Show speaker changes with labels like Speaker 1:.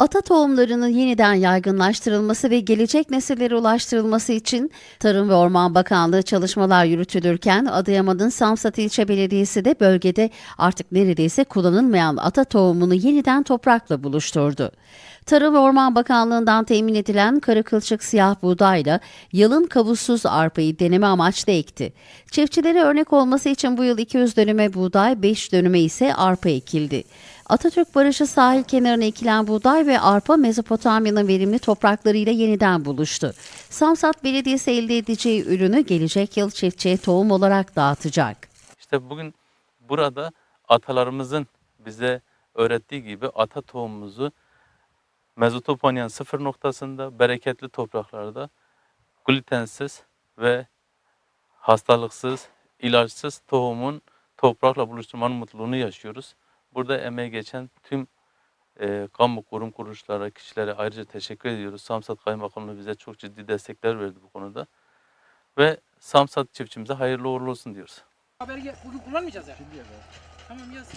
Speaker 1: Ata tohumlarının yeniden yaygınlaştırılması ve gelecek nesillere ulaştırılması için Tarım ve Orman Bakanlığı çalışmalar yürütülürken Adıyaman'ın Samsat İlçe Belediyesi de bölgede artık neredeyse kullanılmayan ata tohumunu yeniden toprakla buluşturdu. Tarım ve Orman Bakanlığı'ndan temin edilen karı kılçık siyah buğdayla yalın kavuzsuz arpayı deneme amaçlı ekti. Çiftçilere örnek olması için bu yıl 200 dönüme buğday, 5 dönüme ise arpa ekildi. Atatürk Barajı sahil kenarına ekilen buğday ve arpa Mezopotamya'nın verimli topraklarıyla yeniden buluştu. Samsat Belediyesi elde edeceği ürünü gelecek yıl çiftçiye tohum olarak dağıtacak.
Speaker 2: İşte bugün burada atalarımızın bize öğrettiği gibi ata tohumumuzu Mezopotamya'nın sıfır noktasında bereketli topraklarda glutensiz ve hastalıksız, ilaçsız tohumun toprakla buluşturmanın mutluluğunu yaşıyoruz. Burada emeği geçen tüm e, kamu kurum kuruluşlara, kişilere ayrıca teşekkür ediyoruz. Samsat Kaymakamlığı bize çok ciddi destekler verdi bu konuda. Ve Samsat çiftçimize hayırlı uğurlu olsun diyoruz.
Speaker 3: Haberi bugün kullanmayacağız ya. Tamam yaz.